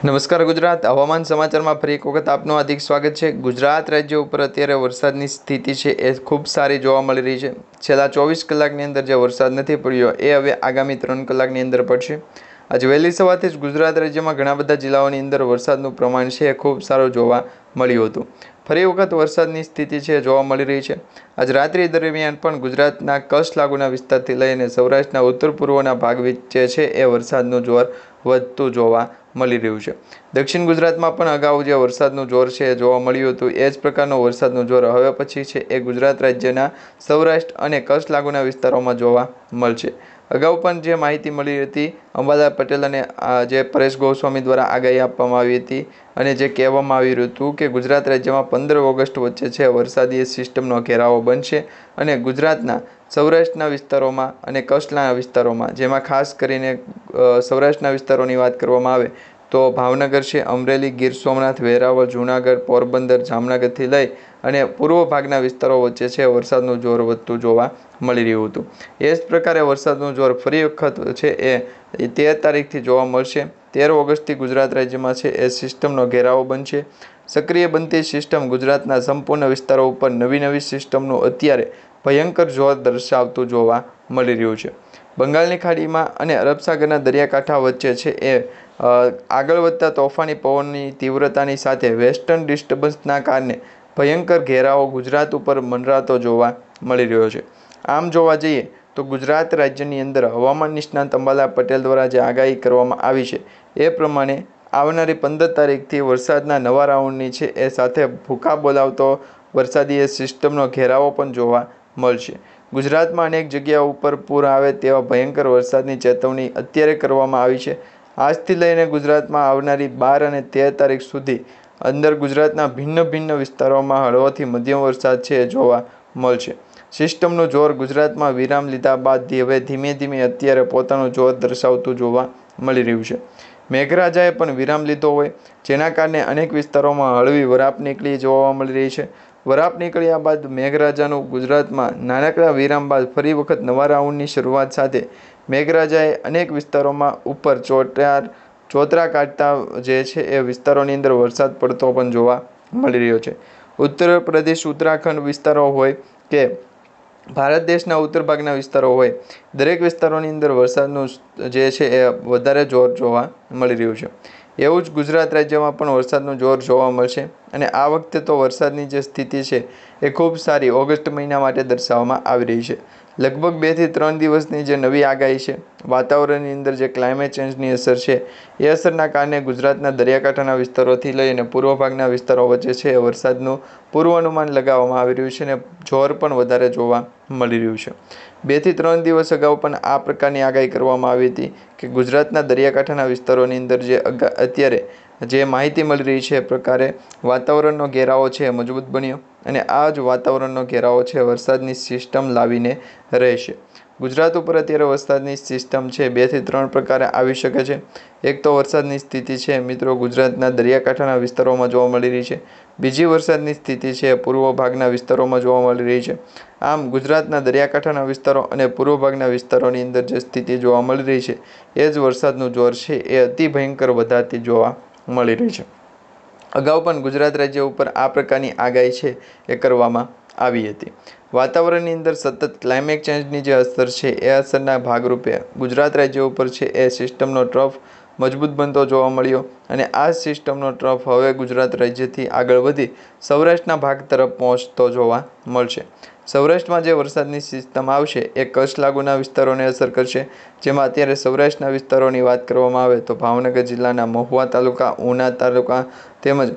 નમસ્કાર ગુજરાત. હવામાન સમાચારમાં ફરી એક વખત આપનું હાર્દિક સ્વાગત છે. ગુજરાત રાજ્ય ઉપર અત્યારે વરસાદની સ્થિતિ છે એ ખૂબ સારી જોવા મળી રહી છે. છેલ્લા ચોવીસ કલાકની અંદર જે વરસાદ નથી પડ્યો એ હવે આગામી ત્રણ કલાકની અંદર પડશે. આજે વહેલી સવારથી જ ગુજરાત રાજ્યમાં ઘણા બધા જિલ્લાઓની અંદર વરસાદનું પ્રમાણ છે એ ખૂબ સારું જોવા મળ્યું હતું. ફરી વખત વરસાદની સ્થિતિ છે જોવા મળી રહી છે. આજ રાત્રિ દરમિયાન પણ ગુજરાતના કચ્છ લાગુના વિસ્તારથી લઈને સૌરાષ્ટ્રના ઉત્તર પૂર્વના ભાગ વચ્ચે છે એ વરસાદનું જોર વધતું જોવા મળી રહ્યું છે. દક્ષિણ ગુજરાતમાં પણ અગાઉ જે વરસાદનું જોર છે એ જોવા મળ્યું હતું. એ જ પ્રકારનો વરસાદનું જોર હવે પછી છે એ ગુજરાત રાજ્યના સૌરાષ્ટ્ર અને કચ્છ લાગુના વિસ્તારોમાં જોવા મળશે. અગાઉ પણ જે માહિતી મળી હતી અંબાદા પટેલ અને જે પરેશ ગોસ્વામી દ્વારા આગાહી આપવામાં આવી હતી અને જે કહેવામાં આવી રહ્યું હતું કે ગુજરાત રાજ્યમાં પંદર ઓગસ્ટ વચ્ચે છે વરસાદી સિસ્ટમનો ઘેરાવો બનશે અને ગુજરાતના સૌરાષ્ટ્રના વિસ્તારોમાં અને કચ્છના વિસ્તારોમાં, જેમાં ખાસ કરીને સૌરાષ્ટ્રના વિસ્તારોની વાત કરવામાં આવે, તો ભાવનગર છે, અમરેલી, ગીર સોમનાથ, વેરાવળ, જૂનાગઢ, પોરબંદર, જામનગરથી લઈ અને પૂર્વ ભાગના વિસ્તારો વચ્ચે છે, વરસાદનું જોર વધતું જોવા મળી રહ્યું હતું. એ જ પ્રકારે વરસાદનું જોર ફરી વખત છે, એ તેર તારીખથી જોવા મળશે. તેર ઓગસ્ટથી ગુજરાત રાજ્યમાં છે, એ સિસ્ટમનો ઘેરાવો બનશે. સક્રિય બનતી સિસ્ટમ ગુજરાતના સંપૂર્ણ વિસ્તારો ઉપર નવી નવી સિસ્ટમનું અત્યારે ભયંકર જોર દર્શાવતું જોવા મળી રહ્યું છે. બંગાળની ખાડીમાં અને અરબસાગરના દરિયાકાંઠા વચ્ચે છે એ આગળ વધતા તોફાની પવનની તીવ્રતાની સાથે વેસ્ટર્ન ડિસ્ટર્બન્સના કારણે ભયંકર ઘેરાવો ગુજરાત ઉપર મંડરાતો જોવા મળી રહ્યો છે. આમ જોવા જઈએ તો ગુજરાત રાજ્યની અંદર હવામાન નિષ્ણાંત અંબાલા પટેલ દ્વારા જે આગાહી કરવામાં આવી છે એ પ્રમાણે આવનારી પંદર તારીખથી વરસાદના નવા રાઉન્ડની છે એ સાથે ભૂકા બોલાવતો વરસાદી એ સિસ્ટમનો ઘેરાવો પણ જોવા મળશે. ગુજરાતમાં અનેક જગ્યાઓ ઉપર પૂર આવે તેવા ભયંકર વરસાદની ચેતવણી અત્યારે કરવામાં આવી છે. આજથી લઈને ગુજરાતમાં આવનારી બાર અને તેર તારીખ સુધી અંદર ગુજરાતના ભિન્ન ભિન્ન વિસ્તારોમાં હળવોથી મધ્યમ વરસાદ છે જોવા મળશે. સિસ્ટમનું જોર ગુજરાતમાં વિરામ લીધા બાદ હવે ધીમે ધીમે અત્યારે પોતાનું જોર દર્શાવતું જોવા મળી રહ્યું છે. મેઘરાજાએ પણ વિરામ લીધો હોય, જેના કારણે અનેક વિસ્તારોમાં હળવી વરાપ નીકળી જોવા મળી રહી છે. વરાપ નીકળ્યા બાદ મેઘરાજાનું ગુજરાતમાં નાનકડા વિરામ બાદ ફરી વખત નવા રાઉન્ડની શરૂઆત સાથે મેઘરાજાએ અનેક વિસ્તારોમાં ઉપર ચોટાર, ચોતરા કાઢતા જે છે એ વિસ્તારોની અંદર વરસાદ પડતો પણ જોવા મળી રહ્યો છે. ઉત્તર પ્રદેશ ઉત્તરાખંડ વિસ્તારો હોય કે ભારત દેશના ઉત્તર ભાગના વિસ્તારો હોય, દરેક વિસ્તારોની અંદર વરસાદનું જે છે એ વધારે જોર જોવા મળી રહ્યું છે. એવું જ ગુજરાત રાજ્યમાં પણ વરસાદનું જોર જોવા મળશે અને આ વખતે તો વરસાદની જે સ્થિતિ છે એ ખૂબ સારી ઓગસ્ટ મહિના માટે દર્શાવવામાં આવી રહી છે. લગભગ બેથી ત્રણ દિવસની જે નવી આગાહી છે, વાતાવરણની અંદર જે ક્લાઇમેટ ચેન્જની અસર છે, એ અસરના કારણે ગુજરાતના દરિયાકાંઠાના વિસ્તારોથી લઈને પૂર્વ ભાગના વિસ્તારો વચ્ચે છે વરસાદનું પૂર્વાનુમાન લગાવવામાં આવી રહ્યું છે અને જોર પણ વધારે જોવા મળી રહ્યું છે. બેથી ત્રણ દિવસ અગાઉ પણ આ પ્રકારની આગાહી કરવામાં આવી હતી કે ગુજરાતના દરિયાકાંઠાના વિસ્તારોની અંદર જે અત્યારે જે માહિતી મળી રહી છે એ પ્રકારે વાતાવરણનો ઘેરાવો છે એ મજબૂત બન્યો અને આ જ વાતાવરણનો ઘેરાવો છે વરસાદની સિસ્ટમ લાવીને રહેશે. ગુજરાત ઉપર અત્યારે વરસાદની સિસ્ટમ છે બેથી ત્રણ પ્રકારે આવી શકે છે. એક તો વરસાદની સ્થિતિ છે મિત્રો ગુજરાતના દરિયાકાંઠાના વિસ્તારોમાં જોવા મળી રહી છે. બીજી વરસાદની સ્થિતિ છે પૂર્વ ભાગના વિસ્તારોમાં જોવા મળી રહી છે. આમ ગુજરાતના દરિયાકાંઠાના વિસ્તારો અને પૂર્વ ભાગના વિસ્તારોની અંદર જે સ્થિતિ જોવા મળી રહી છે એ જ વરસાદનું જોર છે એ અતિ ભયંકર વધારતી જોવા મળી રહી છે. અગાઉ પણ ગુજરાત રાજ્ય ઉપર આ પ્રકારની આગાહી છે એ કરવામાં આવી હતી. વાતાવરણની અંદર સતત ક્લાઇમેટ ચેન્જની જે અસર છે એ અસરના ભાગરૂપે ગુજરાત રાજ્ય ઉપર છે એ સિસ્ટમનો ટ્રફ મજબૂત બનતો જોવા મળ્યો અને આ સિસ્ટમનો ટ્રફ હવે ગુજરાત રાજ્યથી આગળ વધી સૌરાષ્ટ્રના ભાગ તરફ પહોંચતો જોવા મળશે. સૌરાષ્ટ્રમાં જે વરસાદની સિસ્ટમ આવશે એ કચ્છ લાગુના વિસ્તારોને અસર કરશે. જેમાં અત્યારે સૌરાષ્ટ્રના વિસ્તારોની વાત કરવામાં આવે તો ભાવનગર જિલ્લાના મહુવા તાલુકા, ઉના તાલુકા તેમજ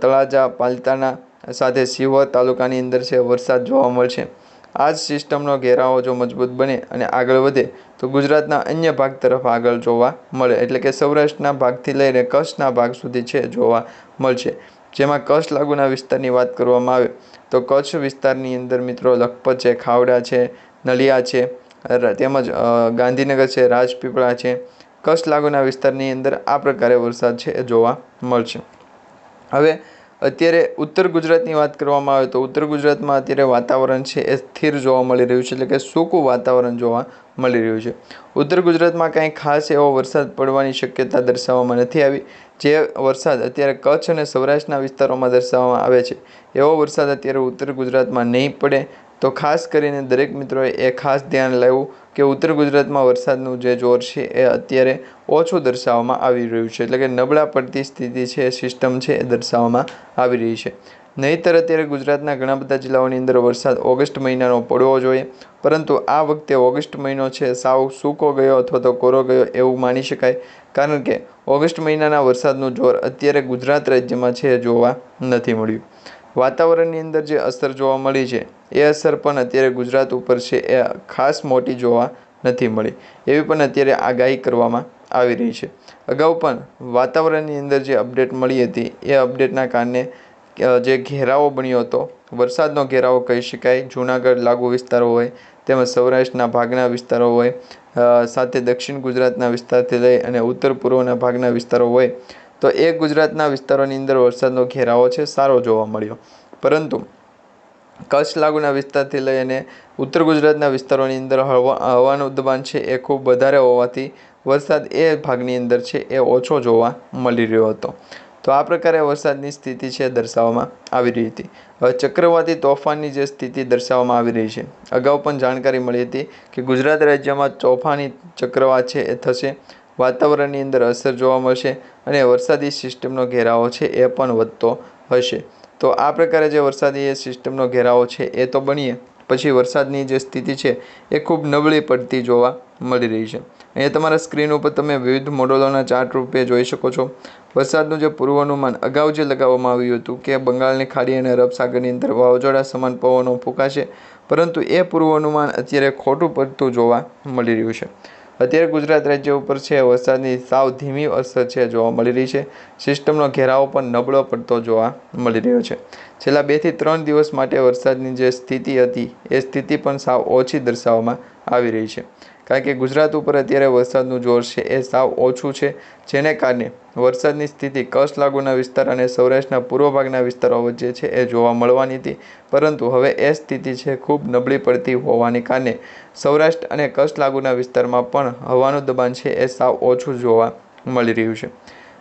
તળાજા પાલિતાણા સાથે સિહોર તાલુકાની અંદર છે વરસાદ જોવા મળશે. આ જ સિસ્ટમનો ઘેરાવો જો મજબૂત બને અને આગળ વધે, તો ગુજરાતના અન્ય ભાગ તરફ આગળ જોવા મળે. એટલે કે સૌરાષ્ટ્રના ભાગથી લઈને કચ્છના ભાગ સુધી છે જોવા મળશે. જેમાં કચ્છ લાગુના વિસ્તારની વાત કરવામાં આવે, તો કચ્છ વિસ્તારની અંદર મિત્રો લખપત છે, ખાવડા છે, નલિયા છે તેમજ ગાંધીનગર છે, રાજપીપળા છે. કચ્છ લાગુના વિસ્તારની અંદર આ પ્રકારે વરસાદ છે એ જોવા મળશે. હવે અત્યારે ઉત્તર ગુજરાતની વાત કરવામાં આવે તો ઉત્તર ગુજરાતમાં અત્યારે વાતાવરણ છે એ સ્થિર જોવા મળી રહ્યું છે એટલે કે સૂકું વાતાવરણ જોવા મળી રહ્યું છે. ઉત્તર ગુજરાતમાં કાંઈ ખાસ એવો વરસાદ પડવાની શક્યતા દર્શાવવામાં નથી આવી. જે વરસાદ અત્યારે કચ્છ અને સૌરાષ્ટ્રના વિસ્તારોમાં દર્શાવવામાં આવે છે. એવો વરસાદ અત્યારે ઉત્તર ગુજરાતમાં નહીં પડે. તો ખાસ કરીને દરેક મિત્રોએ એ ખાસ ધ્યાન લેવું કે ઉત્તર ગુજરાતમાં વરસાદનું જે જોર છે એ અત્યારે ઓછું દર્શાવવામાં આવી રહ્યું છે. એટલે કે નબળા પડતી સ્થિતિ છે સિસ્ટમ છે એ દર્શાવવામાં આવી રહી છે. નહીંતર અત્યારે ગુજરાતના ઘણા બધા જિલ્લાઓની અંદર વરસાદ ઓગસ્ટ મહિનાનો પડવો જોઈએ. પરંતુ આ વખતે ઓગસ્ટ મહિનો છે, સાવ સૂકો ગયો અથવા તો કોરો ગયો એવું માની શકાય. કારણ કે ઓગસ્ટ મહિનાના વરસાદનું જોર અત્યારે ગુજરાત રાજ્યમાં છે જોવા નથી મળ્યું. વાતાવરણની અંદર જે અસર જોવા મળી છે, એ અસર પણ અત્યારે ગુજરાત ઉપર છે, એ ખાસ મોટી જોવા નથી મળી. એવી પણ અત્યારે આગાહી કરવામાં આવી રહી છે. અગાઉ પણ વાતાવરણની અંદર જે અપડેટ મળી હતી, એ અપડેટના કારણે જે ઘેરાવો બન્યો હતો, વરસાદનો ઘેરાવો કહી શકાય, જૂનાગઢ લાગુ વિસ્તારો હોય, તેમજ સૌરાષ્ટ્રના ભાગના વિસ્તારો હોય સાથે દક્ષિણ ગુજરાતના વિસ્તારથી લઈ અને ઉત્તર પૂર્વના ભાગના વિસ્તારો હોય તો એ ગુજરાતના વિસ્તારોની અંદર વરસાદનો ઘેરાવો છે, સારો જોવા મળ્યો. પરંતુ કચ્છ લાગુના વિસ્તારથી લઈ અને ઉત્તર ગુજરાતના વિસ્તારોની અંદર હવા હવાનું દબાણ છે એ ખૂબ વધારે હોવાથી વરસાદ એ ભાગની અંદર છે એ ઓછો જોવા મળી રહ્યો હતો. તો આ પ્રકારે વરસાદની સ્થિતિ છે દર્શાવવામાં આવી રહી હતી. હવે ચક્રવાતી તોફાનની જે સ્થિતિ દર્શાવવામાં આવી રહી છે, અગાઉ પણ જાણકારી મળી હતી કે ગુજરાત રાજ્યમાં તોફાની ચક્રવાત છે એ થશે વાતાવરણની અંદર અસર જોવા મળશે અને વરસાદી સિસ્ટમનો ઘેરાવો છે એ પણ વધતો હશે. તો આ પ્રકારે જે વરસાદી સિસ્ટમનો ઘેરાવો છે એ તો બનીએ. પછી વરસાદની જે સ્થિતિ છે એ ખૂબ નબળી પડતી જોવા મળી રહી છે. અહીંયા તમારા સ્ક્રીન ઉપર તમે વિવિધ મોડલોના ચાર્ટ રૂપે જોઈ શકો છો. વરસાદનું જે પૂર્વાનુમાન અગાઉ જે લગાવવામાં આવ્યું હતું કે બંગાળની ખાડી અને અરબ સાગરની અંદર વાવાઝોડા સમાન પવનો ફૂંકાશે, પરંતુ એ પૂર્વાનુમાન અત્યારે ખોટું પડતું જોવા મળી રહ્યું છે. અત્યારે ગુજરાત રાજ્ય ઉપર છે, વરસાદની સાવ ધીમી અસર છે જોવા મળી રહી છે. સિસ્ટમનો ઘેરાવો પણ નબળો પડતો જોવા મળી રહ્યો છે. છેલ્લા બેથી ત્રણ દિવસ માટે વરસાદની જે સ્થિતિ હતી, એ સ્થિતિ પણ સાવ ઓછી દર્શાવવામાં આવી રહી છે. કારણ કે ગુજરાત ઉપર અત્યારે વરસાદનું જોર છે, એ સાવ ઓછું છે, જેને કારણે વરસાદની સ્થિતિ કચ્છ લાગુના વિસ્તાર અને સૌરાષ્ટ્રના પૂર્વ ભાગના વિસ્તારો વચ્ચે છે, એ જોવા મળવાની હતી. પરંતુ હવે એ સ્થિતિ છે, ખૂબ નબળી પડતી હોવાને કારણે સૌરાષ્ટ્ર અને કચ્છ લાગુના વિસ્તારમાં પણ હવાનું દબાણ છે, એ સાવ ઓછું જોવા મળી રહ્યું છે.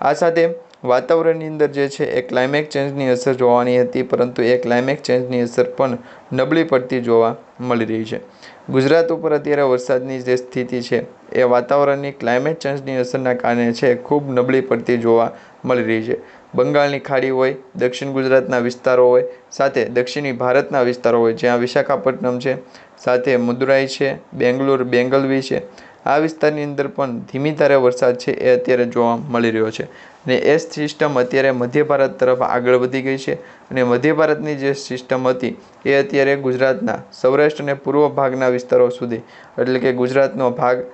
આ સાથે વાતાવરણની અંદર જે છે, એ ક્લાઇમેટ ચેન્જની અસર જોવાની હતી, પરંતુ એ ક્લાઇમેટ ચેન્જની અસર પણ નબળી પડતી જોવા મળી રહી છે. ગુજરાત ઉપર અત્યારે વરસાદની જે સ્થિતિ છે, એ વાતાવરણની ક્લાઇમેટ ચેન્જની અસરના કારણે છે ખૂબ નબળી પડતી જોવા મળી રહી છે. બંગાળની ખાડી હોય, દક્ષિણ ગુજરાતના વિસ્તારો હોય, સાથે દક્ષિણી ભારતના વિસ્તારો હોય, જ્યાં વિશાખાપટ્ટનમ છે, સાથે મદુરાઈ છે, બેંગ્લોર, બેંગલવી છે, આ વિસ્તારની અંદર પણ ધીમી ધારે વરસાદ છે, એ અત્યારે જોવા મળી રહ્યો છે. અને એ સિસ્ટમ અત્યારે મધ્ય ભારત તરફ આગળ વધી ગઈ છે અને મધ્ય ભારતની જે સિસ્ટમ હતી એ અત્યારે ગુજરાતના સૌરાષ્ટ્ર અને પૂર્વ ભાગના વિસ્તારો સુધી, એટલે કે ગુજરાતનો ભાગ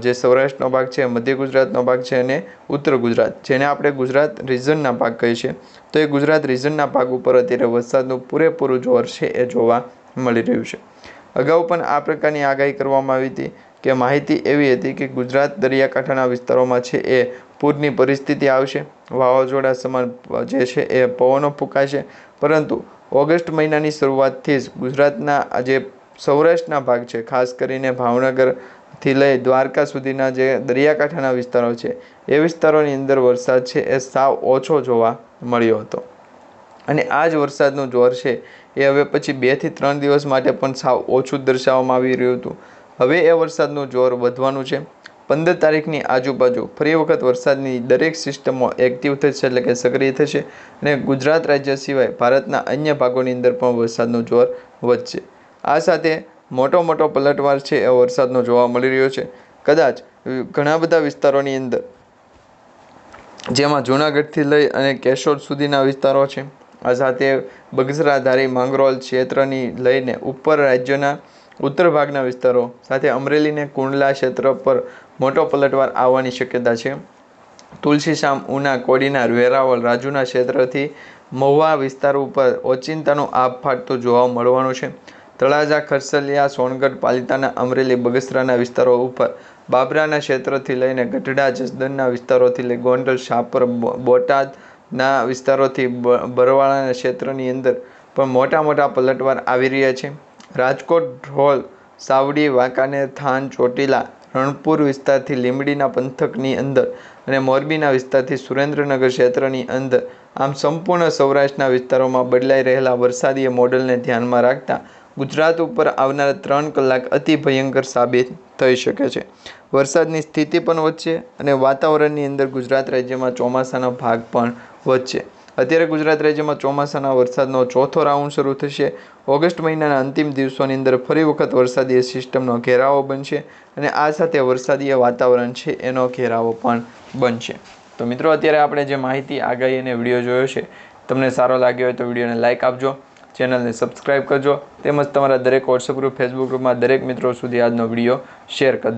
જે સૌરાષ્ટ્રનો ભાગ છે, મધ્ય ગુજરાતનો ભાગ છે અને ઉત્તર ગુજરાત, જેને આપણે ગુજરાત રિજનના ભાગ કહીએ છીએ. તો એ ગુજરાત રિજનના ભાગ ઉપર અત્યારે વરસાદનું પૂરેપૂરું જોર છે એ જોવા મળી રહ્યું છે. અગાઉ પણ આ પ્રકારની આગાહી કરવામાં આવી હતી કે માહિતી એવી હતી કે ગુજરાત દરિયાકાંઠાના વિસ્તારોમાં છે એ પૂરની પરિસ્થિતિ આવશે. વાવાઝોડા સમાન જે છે એ પવનો ફૂંકાશે. પરંતુ ઓગસ્ટ મહિનાની શરૂઆતથી જ ગુજરાતના જે સૌરાષ્ટ્રના ભાગ છે, ખાસ કરીને ભાવનગરથી લઈ દ્વારકા સુધીના જે દરિયાકાંઠાના વિસ્તારો છે, એ વિસ્તારોની અંદર વરસાદ છે એ સાવ ઓછો જોવા મળ્યો હતો. અને આ જ વરસાદનું જોર છે એ હવે પછી બેથી ત્રણ દિવસ માટે પણ સાવ ઓછું દર્શાવવામાં આવી રહ્યું હતું. હવે એ વરસાદનું જોર વધવાનું છે. પંદર તારીખની આજુબાજુ ફરી વખત વરસાદની દરેક સિસ્ટમો એક્ટિવ થશે એટલે કે સક્રિય થશે અને ગુજરાત રાજ્ય સિવાય ભારતના અન્ય ભાગોની અંદર પણ વરસાદનું જોર વધશે. આ સાથે મોટો મોટો પલટવાર છે એ વરસાદનો જોવા મળી રહ્યો છે. કદાચ ઘણા બધા વિસ્તારોની અંદર, જેમાં જૂનાગઢથી લઈ અને કેશોદ સુધીના વિસ્તારો છે. આ સાથે બગસરા ધારી માંગરોળ ક્ષેત્રની લઈને ઉપર રાજ્યના ઉત્તર ભાગના વિસ્તારો સાથે અમરેલીને કુંડલા ક્ષેત્ર પર મોટો પલટવાર આવવાની શક્યતા છે. તુલસીશામ ઉના કોડીનાર વેરાવળ, રાજુના ક્ષેત્રથી મહુવા વિસ્તાર ઉપર ઓચિંતાનો આભ ફાટતો જોવા મળવાનું છે. તળાજા, ખરસલિયા, સોનગઢ, પાલિતાના અમરેલી, બગસરાના વિસ્તારો ઉપર બાબરાના ક્ષેત્રથી લઈને ગઢડા જસદનના વિસ્તારોથી લઈ ગોંડલ શાપર બોટાદના વિસ્તારોથી બરવાળાના ક્ષેત્રની અંદર પણ મોટા મોટા પલટવાર આવી રહ્યા છે. રાજકોટ ઢોલ, સાવડી, વાંકાનેર, થાન, ચોટીલા, રણપુર વિસ્તારથી લીંબડીના પંથકની અંદર અને મોરબીના વિસ્તારથી સુરેન્દ્રનગર ક્ષેત્રની અંદર, આમ સંપૂર્ણ સૌરાષ્ટ્રના વિસ્તારોમાં બદલાઈ રહેલા વરસાદીય મોડલને ધ્યાનમાં રાખતા ગુજરાત ઉપર આવનારા ત્રણ કલાક અતિ ભયંકર સાબિત થઈ શકે છે. વરસાદની સ્થિતિ પણ વધશે અને વાતાવરણની અંદર ગુજરાત રાજ્યમાં ચોમાસાનો ભાગ પણ વધશે. અત્યારે ગુજરાત રાજ્યમાં ચોમાસાના વરસાદનો ચોથો રાઉન્ડ શરૂ થશે. ઓગસ્ટ મહિનાના અંતિમ દિવસોની અંદર ફરી વખત વરસાદીય સિસ્ટમનો ઘેરાવો બનશે અને આ સાથે વરસાદીય વાતાવરણ છે એનો ઘેરાવો પણ બનશે. તો મિત્રો, અત્યારે આપણે જે માહિતી આગાહી અને વીડિયો જોયો છે, તમને સારો લાગ્યો હોય તો વિડીયોને લાઇક આપજો, ચેનલને સબસ્ક્રાઈબ કરજો, તેમજ તમારા દરેક વોટ્સઅપ ગ્રુપ ફેસબુક ગ્રુપમાં દરેક મિત્રો સુધી આજનો વીડિયો શેર કરજો.